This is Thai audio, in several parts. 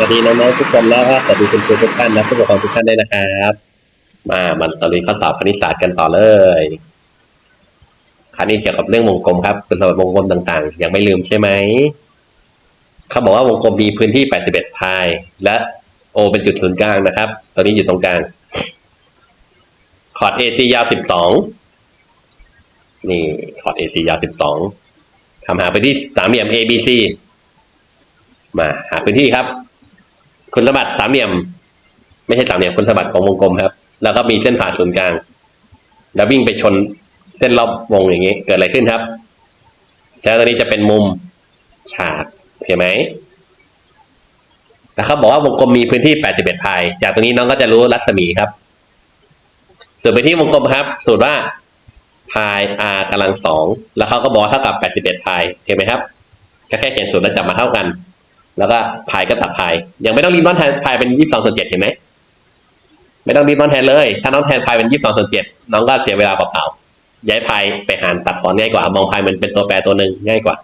วัสดีน้องๆทุกคนแล้วก็สวัสดีคุณครูทุกท่านและผู้ปกครองทุกท่านด้วยนะครับ มามาตอนนี้ข้อสอบคณิตศาสตร์กันต่อเลยคราวนี้เกี่ยวกับเรื่องวงกลมครับคุณสมบัติวงกลมต่างๆ ยังไม่ลืมใช่ไหมเขาบอกว่าวงกลมมีพื้นที่ 81 พาย และโอเป็นจุดศูนย์กลางนะครับ ตอนนี้อยู่ตรงกลางคอร์ด AC ยาว 12 นี่คอร์ด AC ยาว 12ทำหาไปที่สามเหลี่ยม ABC มาหาพื้นที่ครับ คุณสมบัติสามเหลี่ยม ไม่ใช่สามเหลี่ยมคุณสมบัติของวงกลมครับ แล้วก็มีเส้นผ่าศูนย์กลาง แล้ววิ่งไปชนเส้นรอบวงอย่างนี้ เกิดอะไรขึ้นครับแล้วตอนนี้จะเป็นมุมฉากเห็นไหมแล้วเขาบอกว่าวงกลมมีพื้นที่ 81 พาย จากตรงนี้น้องก็จะรู้รัศมีครับ ส่วนพื้นที่วงกลมครับ สูตรว่าพาย r กำลังสองแล้วเขาก็บอกเท่ากับ 81 พายเห็นไหมครับก็แค่เขียนสูตรแล้วจับมาเท่ากัน แล้วก็พายก็ตัดพาย ยังไม่ต้องรีบน้องแทนพายเป็น22ส่วน7เห็นไหมไม่ต้องรีบน้องแทนเลย ถ้าน้องแทนพายเป็น22ส่วน7น้องก็เสียเวลาเปล่าๆย้ายพายไปหารตัดถอนง่ายกว่า มองพายมันเป็นตัวแปรตัวหนึ่งง่ายกว่า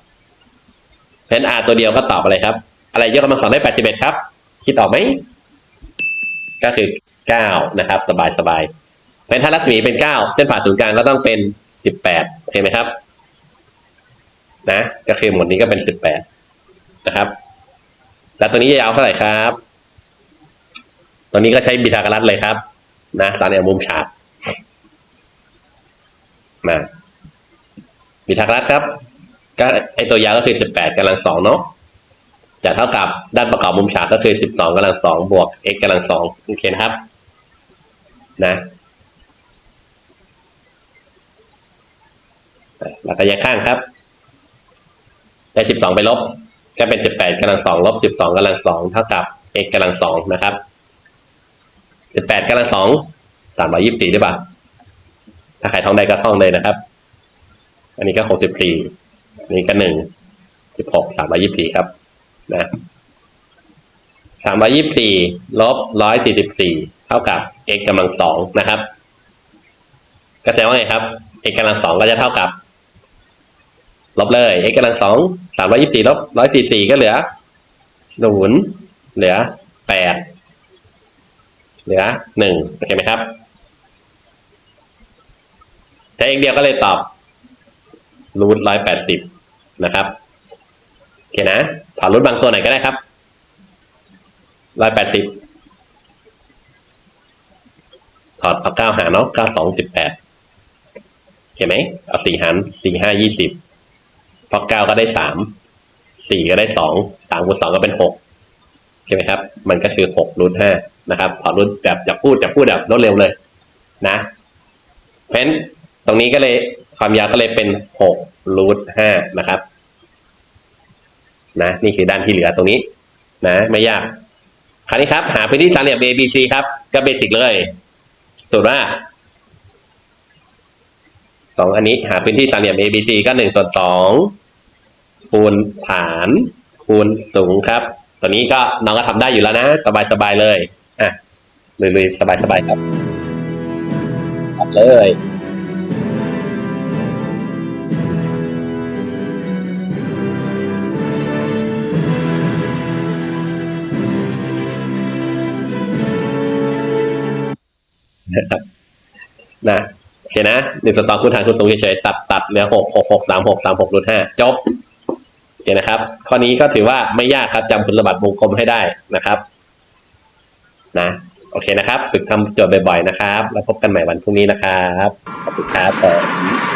เพนั้น r ตัวเดียวก็ตอบอะไรครับ อะไรยกกำลังสองได้81ครับ คิดออกไหมก็คือ9นะครับ สบายสบายเพนถ้ารัศมีเป็น9เส้นผ่าศูนย์กลางก็ต้องเป็น18เห็นไหมครับ นะ ก็คือหมดนี้ก็เป็น18นะครับ แล้วตัวนี้จะยาวเท่าไหร่ครับ ตัวนี้ก็ใช้บีทากรัสเลยครับ นะสามเหลี่ยมมุมฉากมาบีทากรัสครับก็ไอตัวยาวก็คือ18กำลังสองเนาะจะเท่ากับด้านประกอบมุมฉากก็คือ12กำลังสองบวก x กำลังสองโอเคนะครับ นะแล้วก็แยกข้างครับ ได้12ไปลบ ก็เป็น 18กำลังสองลบ 12กำลังสองเท่ากับ x กำลังสองนะครับ 18กำลังสอง324หรือเปล่าถ้าใครท่องได้ก็ท่องเลยนะครับ อันนี้ก็64อันนี้ก็1 16 324ครับนะ324ลบ144เท่ากับ x กำลังสองนะครับ ก็แสดงว่าไงครับ x กำลังสองก็จะเท่ากับ ลบเลย x กำลังสองสามร้อยยี่สิบสี่ลบร้อยสี่สี่ก็เหลือศูนย์เหลือแปดเหลือหนึ่งโอเคไหมครับใช้เองเดียวก็เลยตอบรูทร้อยแปดสิบนะครับโอเคนะถอดรูทบางตัวไหนก็ได้ครับร้อยแปดสิบถอดเอาเก้าหารเนาะเก้าสองสิบแปดโอเคไหมเอาสี่หารสี่ห้ายี่สิบ พอเก้าก็ได้สามสี่ก็ได้สองสามคูณสองก็เป็นหกใช่ไหมครับ มันก็คือหกรูทห้านะครับพอรูทแบบจะพูดจะพูดแบบรวดเร็วเลยนะเพราะฉะนั้นตรงนี้ก็เลยความยาวก็เลยเป็นหกรูทห้านะครับ นะนี่คือด้านที่เหลือตรงนี้ นะ ไม่ยาก คราวนี้ครับ หาพื้นที่สามเหลี่ยม A B C ครับ ก็เบสิกเลยสูตรว่าสองอันนี้หาพื้นที่สามเหลี่ยม A B C ก็หนึ่งส่วนสอง คูณฐานคูณสูงครับ ตัวนี้ก็น้องก็ทำได้อยู่แล้วนะ สบายๆเลยอะลุยๆสบายๆครับตัดเลยนะครับนะโอเคนะหนึ่งส่วนสองคูณฐานคูณสูงเฉยๆตัดตัดเหลือหกหกหกสามหกสามหกรูทห้าจบ เนี่ยนะครับ ข้อนี้ก็ถือว่าไม่ยากครับจำคุณสมบัติวงกลมให้ได้นะครับนะโอเคนะครับ ฝึกทำโจทย์บ่อยๆนะครับ แล้วพบกันใหม่วันพรุ่งนี้นะครับ ขอบคุณครับ